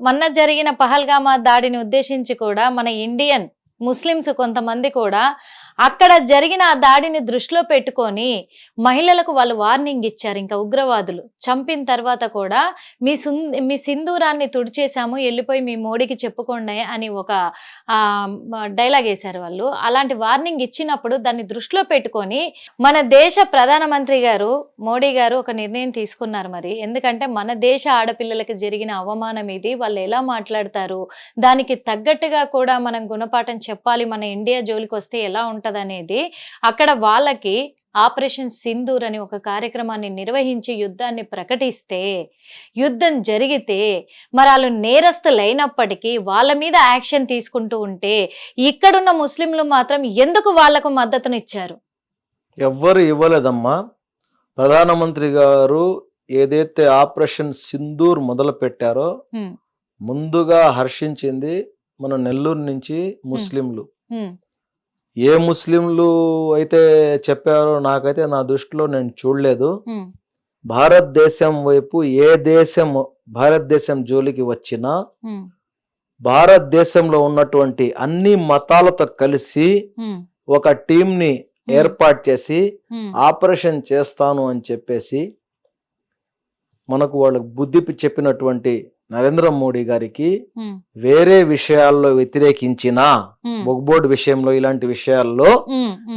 మొన్న జరిగిన పహల్గామా దాడిని ఉద్దేశించి కూడా మన ఇండియన్ ముస్లిమ్స్ కొంతమంది కూడా అక్కడ జరిగిన ఆ దాడిని దృష్టిలో పెట్టుకొని మహిళలకు వాళ్ళు వార్నింగ్ ఇచ్చారు ఇంకా ఉగ్రవాదులు. చంపిన తర్వాత కూడా మీ మీ సింధూరాన్ని తుడిచేశాము వెళ్ళిపోయి మీ మోడీకి చెప్పుకోండి అని ఒక డైలాగ్ వేశారు వాళ్ళు. అలాంటి వార్నింగ్ ఇచ్చినప్పుడు దాన్ని దృష్టిలో పెట్టుకొని మన దేశ ప్రధానమంత్రి గారు మోడీ గారు ఒక నిర్ణయం తీసుకున్నారు మరి. ఎందుకంటే మన దేశ ఆడపిల్లలకి జరిగిన అవమానం ఇది. వాళ్ళు ఎలా మాట్లాడతారు? దానికి తగ్గట్టుగా కూడా మనం గుణపాఠం చెప్పాలి. మన ఇండియా జోలికి వస్తే ఎలా ఉంటదనేది అక్కడ వాళ్ళకి ఆపరేషన్ సింధూర్ అని ఒక కార్యక్రమాన్ని నిర్వహించి యుద్ధాన్ని ప్రకటిస్తే యుద్ధం జరిగితే మరి వాళ్ళు నేరస్తులైనప్పటికీ వాళ్ళ మీద యాక్షన్ తీసుకుంటూ ఉంటే ఇక్కడున్న ముస్లింలు మాత్రం ఎందుకు వాళ్ళకు మద్దతునిచ్చారు? ఎవ్వరు ఇవ్వలేదమ్మా. ప్రధానమంత్రి గారు ఏదైతే ఆపరేషన్ సింధూర్ మొదలు పెట్టారో ముందుగా హర్షించింది మన నెల్లూరు నుంచి ముస్లింలు. ఏ ముస్లింలు అయితే చెప్పారో నాకైతే నా దృష్టిలో నేను చూడలేదు. భారతదేశం వైపు ఏ దేశం భారతదేశం జోలికి వచ్చినా భారతదేశంలో ఉన్నటువంటి అన్ని మతాలతో కలిసి ఒక టీంని ఏర్పాటు చేసి ఆపరేషన్ చేస్తాను అని చెప్పేసి మనకు వాళ్ళకు బుద్ధి చెప్పినటువంటి నరేంద్ర మోడీ గారికి వేరే విషయాల్లో వ్యతిరేకించిన బొగ్బోర్డ్ విషయంలో ఇలాంటి విషయాల్లో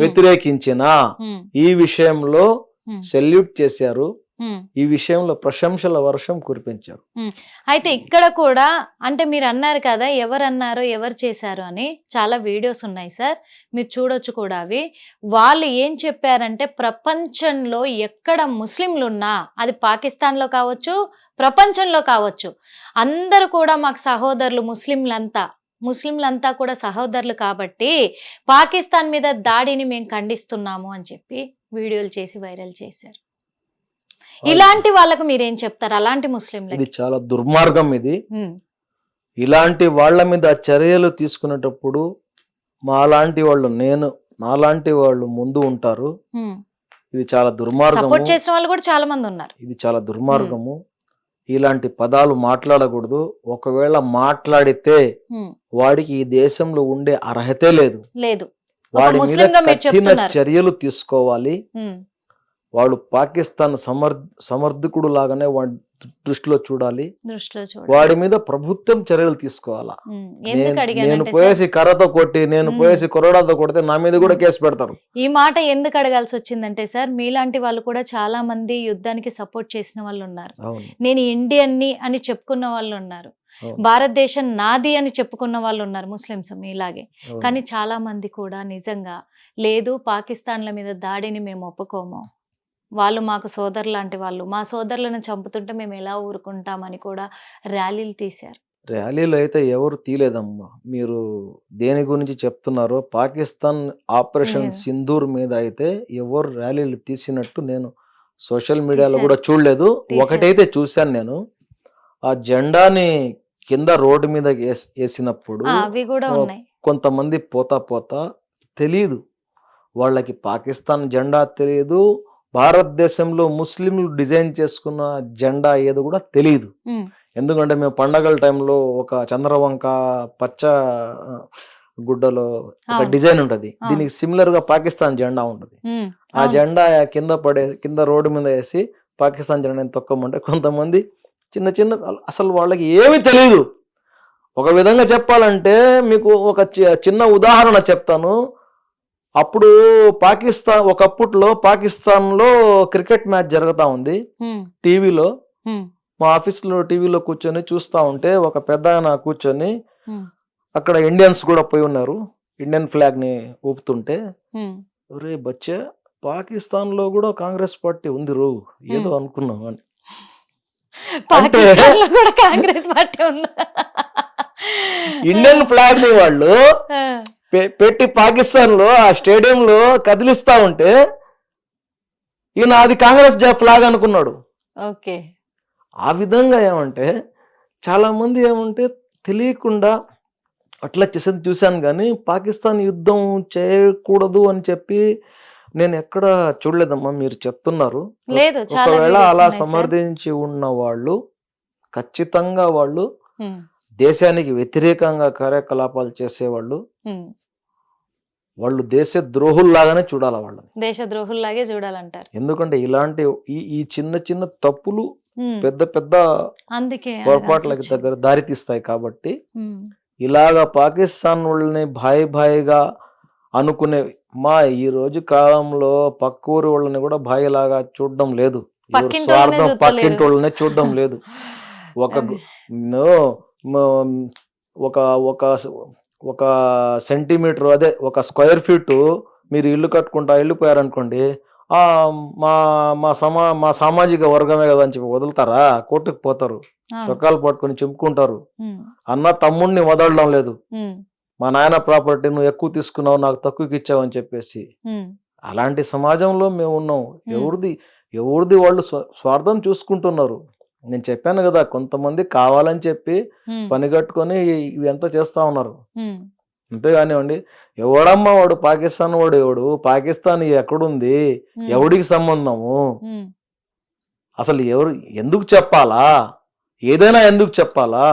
వ్యతిరేకించిన ఈ విషయంలో సెల్యూట్ చేశారు. ఈ విషయంలో ప్రశంసల వర్షం కురిపించారు. అయితే ఇక్కడ కూడా అంటే మీరు అన్నారు కదా ఎవరు అన్నారో ఎవరు చేశారు అని చాలా వీడియోస్ ఉన్నాయి సార్. మీరు చూడొచ్చు కూడా అవి. వాళ్ళు ఏం చెప్పారంటే ప్రపంచంలో ఎక్కడ ముస్లింలు ఉన్నా అది పాకిస్తాన్లో కావచ్చు ప్రపంచంలో కావచ్చు అందరూ కూడా మాకు సహోదరులు ముస్లింలంతా ముస్లింలంతా కూడా సహోదరులు కాబట్టి పాకిస్తాన్ మీద దాడిని మేము ఖండిస్తున్నాము అని చెప్పి వీడియోలు చేసి వైరల్ చేశారు. ఇలాంటి వాళ్ళకు మీరేం చెప్తారు? అలాంటి ఇది ముస్లింలకి చాలా దుర్మార్గం ఇది. ఇలాంటి వాళ్ళ మీద చర్యలు తీసుకునేటప్పుడు మాలాంటి వాళ్ళు నేను నాలాంటి వాళ్ళు ముందు ఉంటారు. ఇది చాలా దుర్మార్గము. సపోర్ట్ చేసిన వాళ్ళు కూడా చాలా మంది ఉన్నారు. ఇది చాలా దుర్మార్గము. ఇలాంటి పదాలు మాట్లాడకూడదు. ఒకవేళ మాట్లాడితే వాడికి ఈ దేశంలో ఉండే అర్హతే లేదు. లేదు. వాడి మీద కఠిన చర్యలు తీసుకోవాలి. వాడు పాకిస్తాన్ సమర్ సమర్థకుడు లాగానే వాడి దృష్టిలో చూడాలి. వాడి మీద ప్రభుత్వం చర్యలు తీసుకోవాలా? ఎందుకు నేను- పోయేసి కర్రతో కొట్టి నేను. పోయేసి కొరడాతో కొడితే నా మీద కూడా కేసు పెడతారు. ఈ మాట ఎందుకు అడగాల్సి వచ్చిందంటే సార్ మీలాంటి వాళ్ళు కూడా చాలా మంది యుద్ధానికి సపోర్ట్ చేసిన వాళ్ళు ఉన్నారు. నేను ఇండియన్ని అని చెప్పుకున్న వాళ్ళు ఉన్నారు. భారతదేశం నాది అని చెప్పుకున్న వాళ్ళు ఉన్నారు ముస్లిమ్స్ మీలాగే. కానీ చాలా మంది కూడా నిజంగా లేదు పాకిస్తాన్ల మీద దాడిని మేము ఒప్పుకోము. వాళ్ళు మాకు సోదరు లాంటి వాళ్ళు. మా సోదరులను చంపుతుంటే మేము ఎలా ఊరుకుంటామని కూడా ర్యాలీలు తీశారు. ర్యాలీలో అయితే ఎవరు తీలేదమ్మా మీరు దేని గురించి చెప్తున్నారో పాకిస్తాన్ ఆపరేషన్. సింధూర్ మీద అయితే ఎవరు ర్యాలీలు తీసినట్టు నేను సోషల్ మీడియాలో. కూడా చూడలేదు. ఒకటైతే చూశాను నేను. ఆ జెండాని కింద రోడ్డు మీద వేస్- వేసినప్పుడు ఆ, అవి కూడా ఓ, ఉన్నాయి. కొంతమంది పోతా పోతా తెలియదు వాళ్ళకి పాకిస్తాన్ జెండా తెలియదు భారతదేశంలో ముస్లింలు డిజైన్ చేసుకున్న జెండా ఏదో కూడా తెలియదు ఎందుకంటే మేము పండగల టైంలో ఒక చంద్రవంక పచ్చ గుడ్డలో ఒక. డిజైన్ ఉంటది. దీనికి సిమిలర్గా పాకిస్తాన్ జెండా ఉంటది. ఆ. జెండా కింద పడే కింద రోడ్డు మీద వేసి పాకిస్తాన్ జెండాని తొక్కమంటే కొంతమంది చిన్న చిన్న అసలు వాళ్ళకి ఏమీ తెలియదు ఒక విధంగా చెప్పాలంటే మీకు ఒక చిన్న ఉదాహరణ చెప్తాను. అప్పుడు పాకిస్తాన్ ఒకప్పట్లో పాకిస్తాన్లో క్రికెట్ మ్యాచ్ జరుగుతూ ఉంది. టీవీలో. మా ఆఫీస్లో టీవీలో కూర్చొని చూస్తూ ఉంటే ఒక పెద్ద ఆయన కూర్చొని అక్కడ ఇండియన్స్ కూడా పోయి ఉన్నారు. ఇండియన్ ఫ్లాగ్ని ఊపుతుంటే. ఒరే బచ్చా పాకిస్తాన్లో కూడా కాంగ్రెస్ పార్టీ ఉంది రో ఏదో అనుకున్నాం అని. కాంగ్రెస్ పార్టీ ఉందా? ఇండియన్ ఫ్లాగ్ని వాళ్ళు పెట్టి పాకిస్తాన్లో ఆ స్టేడియం లో కదిలిస్తా ఉంటే ఈయన అది కాంగ్రెస్ జా ఫ్లాగ్ అనుకున్నాడు ఓకే ఆ విధంగా ఏమంటే చాలా మంది ఏమంటే తెలియకుండా అట్లా చేసేది చూశాను కానీ పాకిస్తాన్ యుద్ధం చేయకూడదు అని చెప్పి నేను ఎక్కడ చూడలేదమ్మా మీరు చెప్తున్నారు ఒకవేళ అలా. సమర్థించి ఉన్న వాళ్ళు ఖచ్చితంగా వాళ్ళు దేశానికి వ్యతిరేకంగా కార్యకలాపాలు చేసేవాళ్ళు. వాళ్ళు దేశ ద్రోహుల్లాగానే చూడాలి వాళ్ళని? దేశ ద్రోహుల్లాగే చూడాలంటారు. ఎందుకంటే ఇలాంటి ఈ ఈ చిన్న చిన్న తప్పులు పెద్ద పెద్ద అందుకే పొరపాట్లకి. దగ్గర దారి తీస్తాయి కాబట్టి ఇలాగ పాకిస్తాన్ వాళ్ళని భాయి భాయిగా అనుకునే మా ఈ రోజు కాలంలో పక్క ఊరి వాళ్ళని కూడా భాయి లాగా చూడడం లేదు. స్వార్థం. పక్కింటి వాళ్ళనే చూడడం లేదు. ఒక ఒక ఒక ఒక సెంటీమీటర్ అదే ఒక స్క్వేర్ ఫీట్ మీరు ఇల్లు కట్టుకుంటా వెళ్ళిపోయారనుకోండి ఆ మా మా సమా మా సామాజిక వర్గమే కదా అని చెప్పి వదులుతారా? కోర్టుకు పోతారు. చొక్కాలు పట్టుకొని చెప్పుకుంటారు ఉమ్, అన్న తమ్ముడిని వదలడం లేదు. మా నాయన ప్రాపర్టీ నువ్వు ఎక్కువ తీసుకున్నావు నాకు తక్కువకి ఇచ్చావు అని చెప్పేసి. అలాంటి సమాజంలో మేము ఉన్నాం. ఎవరిది ఎవరిది వాళ్ళు స్వ- స్వార్థం చూసుకుంటున్నారు. నేను చెప్పాను కదా కొంతమంది కావాలని చెప్పి పని కట్టుకొని ఇవి ఎంత చేస్తా ఉన్నారు. అంతేగానివ్వండి ఎవడమ్మా వాడు? పాకిస్తాన్ వాడు ఎవడు? పాకిస్తాన్ ఎక్కడుంది? ఎవడికి సంబంధము? అసలు ఎవరు ఎందుకు చెప్పాలా? ఏదైనా ఎందుకు చెప్పాలా?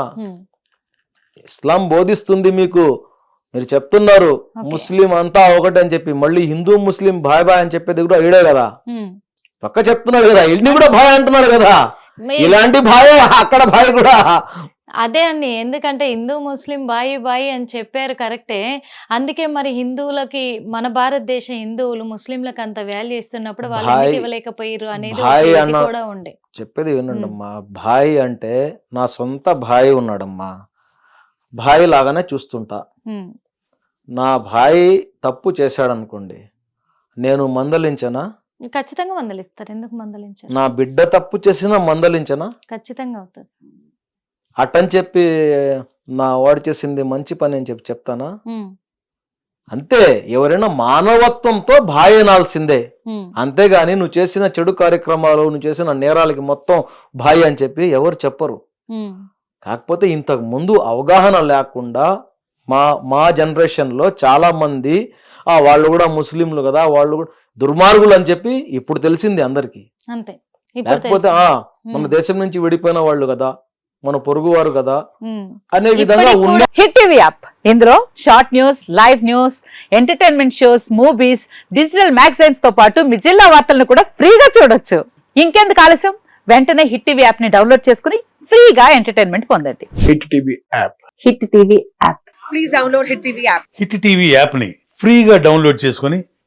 ఇస్లాం బోధిస్తుంది మీకు. మీరు చెప్తున్నారు. ముస్లిం అంతా ఒకటి అని చెప్పి మళ్ళీ హిందూ ముస్లిం భాయ్ భాయ్ అని చెప్పేది కూడా ఈడే కదా. పక్క చెప్తున్నాడు కదా ఇల్ని కూడా భాయ్ అంటున్నాడు కదా. ఇలాంటి భాయ్ అక్కడ భాయ్ కూడా. అదే అండి ఎందుకంటే హిందూ ముస్లిం బాయి బాయి అని చెప్పారు కరెక్టే. అందుకే మరి హిందువులకి మన భారతదేశ హిందువులు ముస్లింలకు అంత వాల్యూ ఇస్తున్నప్పుడు వాళ్ళు ఇవ్వలేకపోయారు అనేది కూడా ఉండే. చెప్పేది వినండి అమ్మా. భాయ్ అంటే నా సొంత భాయ్ ఉన్నాడమ్మా. భాయ్ లాగానే చూస్తుంటా. నా భాయ్ తప్పు చేశాడు అనుకోండి నేను మందలించనా? ఖచ్చితంగా మందలిస్తారు. ఎందుకు మందలించారు? నా బిడ్డ తప్పు చేసినా మందలించనా? ఖచ్చితంగా అవుతుంది చెప్పి నా వాడు చేసింది మంచి పని అని చెప్పి చెప్తానా? అంతే ఎవరైనా మానవత్వంతో భాయ్ అనాల్సిందే ఉమ్, అంతేగాని నువ్వు చేసిన చెడు కార్యక్రమాలు నువ్వు చేసిన నేరాలకి మొత్తం భాయ్ అని చెప్పి ఎవరు చెప్పరు. కాకపోతే ఇంతకు ముందు అవగాహన లేకుండా మా మా జనరేషన్లో చాలా మంది ఆ వాళ్ళు కూడా ముస్లింలు కదా వాళ్ళు కూడా దుర్మార్గులు అని చెప్పి ఇప్పుడు తెలిసింది అందరికి. అంతే. ఇప్పుడు లేకపోతే. ఆ మన దేశం నుంచి విడిపోయిన వాళ్ళు కదా మన పొరుగువారు కదా ఉమ్, అనే విధంగా ఉన్న హిట్ టీవీ యాప్. ఇందులో short news live news entertainment shows movies digital మ్యాగజైన్స్తో పాటు మీ జిల్లా వార్తలను కూడా ఫ్రీగా చూడొచ్చు. ఇంకెందుకు ఆలస్యం? వెంటనే హిట్ టీవీ యాప్ని డౌన్లోడ్ చేసుకుని ఫ్రీగా ఎంటర్టైన్మెంట్ పొందండి. Hit TV app. Hit TV app. Please download Hit TV app. Hit TV యాప్ని ఫ్రీగా డౌన్లోడ్ చేసుకొని